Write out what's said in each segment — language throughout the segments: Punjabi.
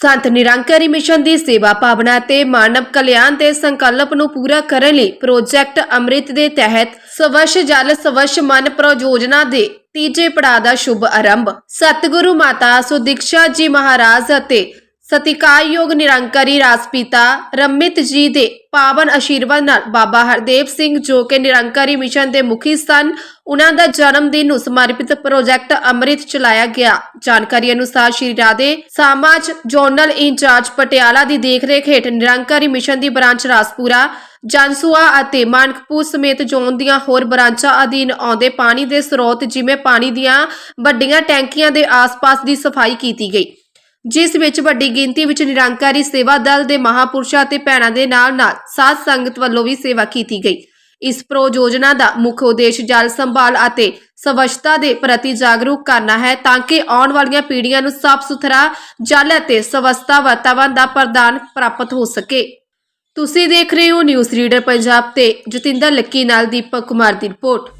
ਸੰਤ ਨਿਰੰਕਾਰੀ ਮਿਸ਼ਨ ਦੀ ਸੇਵਾ ਭਾਵਨਾ ਤੇ ਮਾਨਵ ਕਲਿਆਣ ਦੇ ਸੰਕਲਪ ਨੂੰ ਪੂਰਾ ਕਰਨ ਲਈ ਪ੍ਰੋਜੈਕਟ ਅੰਮ੍ਰਿਤ ਦੇ ਤਹਿਤ ਸਵੱਛ ਜਲ ਸਵੱਛ ਮਨ ਪ੍ਰਯੋਜਨਾ ਦੇ ਤੀਜੇ ਪੜਾਅ ਦਾ ਸ਼ੁਭ ਆਰੰਭ। ਸਤਿਗੁਰੂ ਮਾਤਾ ਸੁਦੀਕਸ਼ਾ ਜੀ ਮਹਾਰਾਜ ਅਤੇ ਸਤਿਕਾਰਯੋਗ ਨਿਰੰਕਾਰੀ ਰਾਜਪਿਤਾ ਰਮਿਤ ਜੀ ਦੇ ਪਾਵਨ ਆਸ਼ੀਰਵਾਦ ਨਾਲ ਬਾਬਾ ਹਰਦੇਵ ਸਿੰਘ ਜੋ ਕਿ ਨਿਰੰਕਾਰੀ ਮਿਸ਼ਨ ਦੇ ਮੁਖੀ ਸਨ, ਉਹਨਾਂ ਦਾ ਜਨਮ ਦਿਨ ਨੂੰ ਸਮਰਪਿਤ ਪ੍ਰੋਜੈਕਟ ਅੰਮ੍ਰਿਤ ਚਲਾਇਆ ਗਿਆ। ਜਾਣਕਾਰੀ ਅਨੁਸਾਰ ਸ਼੍ਰੀ ਰਾਧੇ ਸਮਾਜ ਜੋਨਲ ਇੰਚਾਰਜ ਪਟਿਆਲਾ ਦੀ ਦੇਖਰੇਖ ਹੇਠ ਨਿਰੰਕਾਰੀ ਮਿਸ਼ਨ ਦੀ ਬ੍ਰਾਂਚ ਰਾਸਪੂਰਾ ਜਨਸੂਆ ਅਤੇ ਮਾਨਕਪੁਰ ਸਮੇਤ ਜ਼ੋਨ ਦੀਆਂ ਹੋਰ ਬ੍ਰਾਂਚਾਂ ਅਧੀਨ ਆਉਂਦੇ ਪਾਣੀ ਦੇ ਸਰੋਤ ਜਿਵੇਂ ਪਾਣੀ ਦੀਆਂ ਵੱਡੀਆਂ ਟੈਂਕੀਆਂ ਦੇ ਆਸ-ਪਾਸ ਦੀ ਸਫ਼ਾਈ ਕੀਤੀ ਗਈ। ਜਿਸ ਵਿੱਚ ਵੱਡੀ ਗਿਣਤੀ ਵਿੱਚ ਨਿਰੰਕਾਰੀ ਸੇਵਾ ਦਲ ਦੇ ਮਹਾਪੁਰਸ਼ਾਂ ਅਤੇ ਭੈਣਾਂ ਦੇ ਨਾਲ-ਨਾਲ ਸਾਧ ਸੰਗਤ ਵੱਲੋਂ ਵੀ ਸੇਵਾ ਕੀਤੀ ਗਈ। ਇਸ ਪ੍ਰੋਯੋਜਨਾ ਦਾ ਮੁੱਖ ਉਦੇਸ਼ ਜਲ ਸੰਭਾਲ ਅਤੇ ਸਵੱਛਤਾ ਦੇ ਪ੍ਰਤੀ ਜਾਗਰੂਕ ਕਰਨਾ ਹੈ ਤਾਂ ਕਿ ਆਉਣ ਵਾਲੀਆਂ ਪੀੜ੍ਹੀਆਂ ਨੂੰ ਸਾਫ਼ ਸੁਥਰਾ ਜਲ ਅਤੇ ਸਵੱਛਤਾ ਵਾਤਾਵਰਣ ਦਾ ਪ੍ਰਦਾਨ ਪ੍ਰਾਪਤ ਹੋ ਸਕੇ। ਤੁਸੀਂ ਦੇਖ ਰਹੇ ਹੋ ਨਿਊਜ਼ ਰੀਡਰ ਪੰਜਾਬ ਤੇ ਜਤਿੰਦਰ ਲੱਕੀ ਨਾਲ ਦੀਪਕ ਕੁਮਾਰ ਦੀ ਰਿਪੋਰਟ।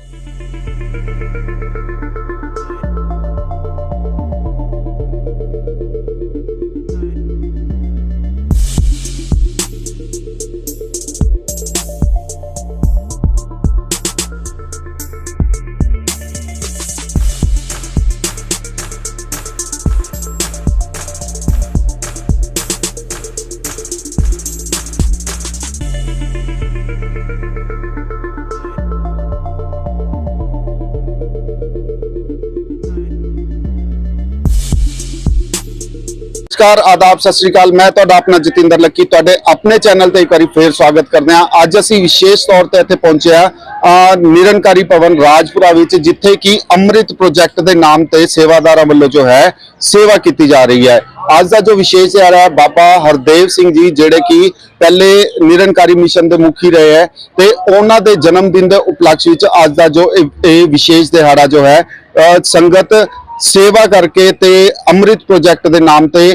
ਨਮਸਕਾਰ, ਆਦਾਬ, ਸਤਿ ਸ੍ਰੀ ਅਕਾਲ। ਮੈਂ ਤੁਹਾਡਾ ਆਪਣਾ ਜਤਿੰਦਰ ਲੱਕੀ। ਤੁਹਾਡੇ ਆਪਣੇ ਚੈਨਲ ਤੇ ਇੱਕ ਵਾਰੀ ਫੇਰ ਸਵਾਗਤ ਕਰਦੇ ਹਾਂ। ਅੱਜ ਅਸੀਂ ਵਿਸ਼ੇਸ਼ ਤੌਰ ਤੇ ਇੱਥੇ ਪਹੁੰਚੇ ਹਾਂ ਨਿਰੰਕਾਰੀ ਭਵਨ ਰਾਜਪੁਰਾ ਵਿੱਚ, ਜਿੱਥੇ ਕਿ ਅੰਮ੍ਰਿਤ ਪ੍ਰੋਜੈਕਟ ਦੇ ਨਾਮ ਤੇ ਸੇਵਾਦਾਰਾਂ ਵੱਲੋਂ ਜੋ ਹੈ, ਸੇਵਾ ਕੀਤੀ ਜਾ ਰਹੀ ਹੈ। ਅੱਜ ਦਾ ਜੋ ਵਿਸ਼ੇਸ਼ ਹੈ ਰਿਹਾ ਬਾਬਾ ਹਰਦੇਵ ਸਿੰਘ ਜੀ, ਜਿਹੜੇ ਕਿ ਪਹਿਲੇ ਨਿਰੰਕਾਰੀ ਮਿਸ਼ਨ ਦੇ ਮੁਖੀ ਰਹੇ ਹੈ ਤੇ ਉਹਨਾਂ ਦੇ ਜਨਮ ਦਿਨ ਦੇ ਉਪਲਕਸ਼ ਵਿੱਚ ਅੱਜ ਦਾ ਜੋ ਇਹ ਇਹ ਵਿਸ਼ੇਸ਼ ਦਿਹਾੜਾ ਜੋ ਹੈ ਅਹ ਸੰਗਤ ਸੇਵਾ ਕਰਕੇ ਤੇ ਅੰਮ੍ਰਿਤ ਪ੍ਰੋਜੈਕਟ ਦੇ ਨਾਮ ਤੇ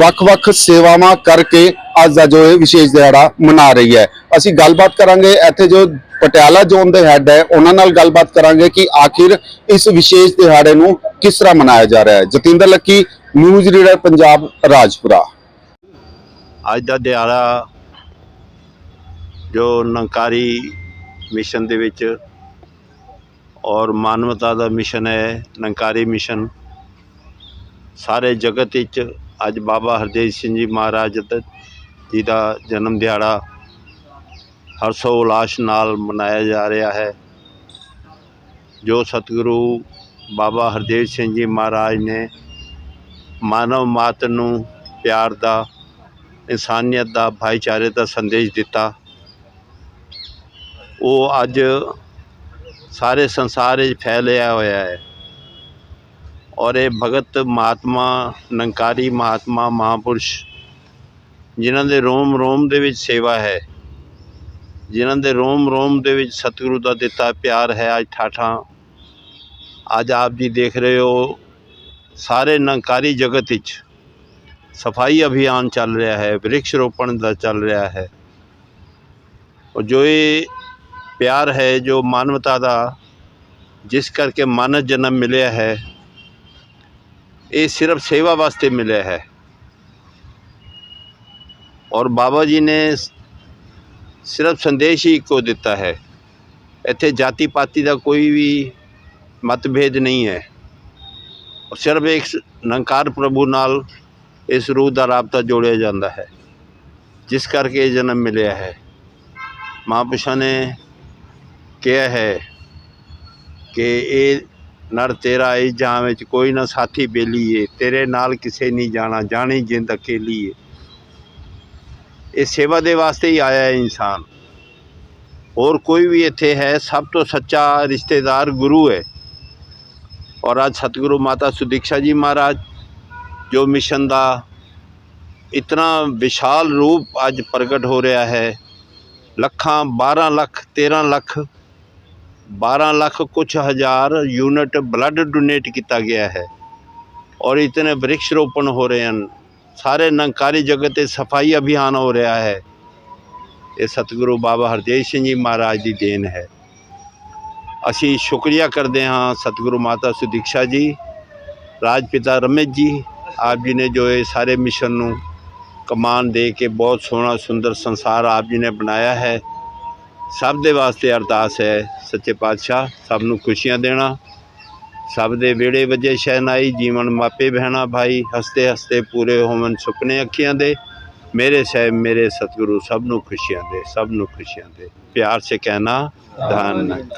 ਵੱਖ-ਵੱਖ ਸੇਵਾਵਾਂ ਕਰਕੇ ਅੱਜ ਦਾ ਜੋ ਇਹ ਵਿਸ਼ੇਸ਼ ਦਿਹਾੜਾ ਮਨਾ ਰਹੀ ਹੈ। ਅਸੀਂ ਗੱਲਬਾਤ ਕਰਾਂਗੇ ਇੱਥੇ ਜੋ ਪਟਿਆਲਾ ਜ਼ੋਨ ਦੇ ਹੈੱਡ ਹੈ, ਉਹਨਾਂ ਨਾਲ ਗੱਲਬਾਤ ਕਰਾਂਗੇ ਕਿ ਆਖਿਰ ਇਸ ਵਿਸ਼ੇਸ਼ ਦਿਹਾੜੇ ਨੂੰ ਕਿਸ ਤਰ੍ਹਾਂ ਮਨਾਇਆ ਜਾ ਰਿਹਾ ਹੈ। Jatinder Lucky news reader Punjab, Rajpura. ਅੱਜ ਦਾ ਦਿਹਾੜਾ ਜੋ ਨੰਕਾਰੀ ਮਿਸ਼ਨ ਦੇ ਵਿੱਚ ਔਰ ਮਾਨਵਤਾ ਦਾ ਮਿਸ਼ਨ ਹੈ, ਨੰਕਾਰੀ ਮਿਸ਼ਨ। ਸਾਰੇ ਜਗਤ ਵਿੱਚ ਅੱਜ ਬਾਬਾ ਹਰਦੇਵ ਸਿੰਘ ਜੀ ਮਹਾਰਾਜ ਜੀ ਦਾ ਜਨਮ ਦਿਹਾੜਾ ਹਰਸ਼ੋ ਉਲਾਸ ਨਾਲ ਮਨਾਇਆ ਜਾ ਰਿਹਾ ਹੈ। ਜੋ ਸਤਿਗੁਰੂ ਬਾਬਾ ਹਰਦੇਵ ਸਿੰਘ ਜੀ ਮਹਾਰਾਜ ਨੇ ਮਾਨਵ ਮਾਤ ਨੂੰ ਪਿਆਰ ਦਾ, ਇਨਸਾਨੀਅਤ ਦਾ, ਭਾਈਚਾਰੇ ਦਾ ਸੰਦੇਸ਼ ਦਿੱਤਾ, ਉਹ ਅੱਜ ਸਾਰੇ ਸੰਸਾਰ ਵਿੱਚ ਫੈਲਿਆ ਹੋਇਆ ਹੈ। ਔਰ ਇਹ ਭਗਤ ਮਹਾਤਮਾ ਨੰਕਾਰੀ ਮਹਾਤਮਾ, ਮਹਾਪੁਰਸ਼, ਜਿਨ੍ਹਾਂ ਦੇ ਰੋਮ ਰੋਮ ਦੇ ਵਿੱਚ ਸੇਵਾ ਹੈ, ਜਿਨ੍ਹਾਂ ਦੇ ਰੋਮ ਰੋਮ ਦੇ ਵਿੱਚ ਸਤਿਗੁਰੂ ਦਾ ਦਿੱਤਾ ਪਿਆਰ ਹੈ, ਅੱਜ ਠਾਠਾਂ, ਅੱਜ ਆਪ ਜੀ ਦੇਖ ਰਹੇ ਹੋ, ਸਾਰੇ ਨੰਕਾਰੀ ਜਗਤ ਵਿੱਚ ਸਫ਼ਾਈ ਅਭਿਆਨ ਚੱਲ ਰਿਹਾ ਹੈ, ਵ੍ਰਿਕਸ਼ ਰੋਪਣ ਦਾ ਚੱਲ ਰਿਹਾ ਹੈ। ਔਰ ਜੋ ਇਹ ਪਿਆਰ ਹੈ ਜੋ ਮਾਨਵਤਾ ਦਾ, ਜਿਸ ਕਰਕੇ ਮਾਨਵ ਜਨਮ ਮਿਲਿਆ ਹੈ, ਇਹ ਸਿਰਫ ਸੇਵਾ ਵਾਸਤੇ ਮਿਲਿਆ ਹੈ। ਔਰ ਬਾਬਾ ਜੀ ਨੇ ਸਿਰਫ ਸੰਦੇਸ਼ ਹੀ ਇੱਕੋ ਦਿੱਤਾ ਹੈ, ਇੱਥੇ ਜਾਤੀ ਪਾਤੀ ਦਾ ਕੋਈ ਵੀ ਮਤਭੇਦ ਨਹੀਂ ਹੈ। ਸਿਰਫ ਇੱਕ ਸ- ਨਿਰੰਕਾਰ ਪ੍ਰਭੂ ਨਾਲ ਇਸ ਰੂਹ ਦਾ ਰਾਬਤਾ ਜੋੜਿਆ ਜਾਂਦਾ ਹੈ, ਜਿਸ ਕਰਕੇ ਇਹ ਜਨਮ ਮਿਲਿਆ ਹੈ। ਮਹਾਂਪੁਰਸ਼ਾਂ ਨੇ ਕਿਹਾ ਹੈ ਕਿ ਇਹ ਨਰ ਤੇਰਾ ਇਸ ਜਾਂ ਵਿੱਚ ਕੋਈ ਨਾ ਸਾਥੀ ਬੇਲੀਏ, ਤੇਰੇ ਨਾਲ ਕਿਸੇ ਨਹੀਂ ਜਾਣਾ, ਜਾਣੀ ਜਿੰਦ ਅਕੇਲੀ ਇਹ ਸੇਵਾ ਦੇ ਵਾਸਤੇ ਹੀ ਆਇਆ ਹੈ ਇਨਸਾਨ। ਹੋਰ ਕੋਈ ਵੀ ਇੱਥੇ ਹੈ, ਸਭ ਤੋਂ ਸੱਚਾ ਰਿਸ਼ਤੇਦਾਰ ਗੁਰੂ ਹੈ। ਔਰ ਅੱਜ ਸਤਿਗੁਰੂ ਮਾਤਾ ਸੁਦੀਕਸ਼ਾ ਜੀ ਮਹਾਰਾਜ, ਜੋ ਮਿਸ਼ਨ ਦਾ ਇਤਨਾ ਵਿਸ਼ਾਲ ਰੂਪ ਅੱਜ ਪ੍ਰਗਟ ਹੋ ਰਿਹਾ ਹੈ, ਲੱਖਾਂ 12 ਲੱਖ 13 ਲੱਖ 12 ਲੱਖ ਕੁਝ ਹਜ਼ਾਰ ਯੂਨਿਟ ਬਲੱਡ ਡੋਨੇਟ ਕੀਤਾ ਗਿਆ ਹੈ ਔਰ ਇਤਨੇ ਵ੍ਰਿਕਸ਼ ਰੋਪਣ ਹੋ ਰਹੇ ਹਨ ਸਾਰੇ ਨੰਕਾਰੀ ਜਗਤ ਤੇ ਸਫ਼ਾਈ ਅਭਿਆਨ ਹੋ ਰਿਹਾ ਹੈ ਇਹ ਸਤਿਗੁਰੂ ਬਾਬਾ ਹਰਦੇਵ ਸਿੰਘ ਜੀ ਮਹਾਰਾਜ ਦੀ ਦੇਣ ਹੈ ਅਸੀਂ ਸ਼ੁਕਰੀਆ ਕਰਦੇ ਹਾਂ ਸਤਿਗੁਰੂ ਮਾਤਾ ਸੁਦੀਕਸ਼ਾ ਜੀ ਰਾਜ ਪਿਤਾ ਰਮੇਸ਼ ਜੀ ਆਪ ਜੀ ਨੇ ਜੋ ਇਹ ਸਾਰੇ ਮਿਸ਼ਨ ਨੂੰ ਕਮਾਨ ਦੇ ਕੇ ਬਹੁਤ ਸੋਹਣਾ ਸੁੰਦਰ ਸੰਸਾਰ ਆਪ ਜੀ ਨੇ ਬਣਾਇਆ ਹੈ ਸਭ ਦੇ ਵਾਸਤੇ ਅਰਦਾਸ ਹੈ, ਸੱਚੇ ਪਾਤਸ਼ਾਹ, ਸਭ ਨੂੰ ਖੁਸ਼ੀਆਂ ਦੇਣਾ। ਸਭ ਦੇ ਵਿਹੜੇ ਵਜੇ ਸ਼ਹਿਨਾਈ, ਜੀਵਨ ਮਾਪੇ ਬਹਿਣਾ, ਭਾਈ, ਹੱਸਦੇ ਹੱਸਦੇ ਪੂਰੇ ਹੋਵਨ ਸੁਪਨੇ ਅੱਖੀਆਂ ਦੇ। ਮੇਰੇ ਸਾਹਿਬ, ਮੇਰੇ ਸਤਿਗੁਰੂ ਸਭ ਨੂੰ ਖੁਸ਼ੀਆਂ ਦੇ, ਸਭ ਨੂੰ ਖੁਸ਼ੀਆਂ ਦੇ। ਪਿਆਰ ਸੇ ਕਹਿਣਾ ਧੰਨ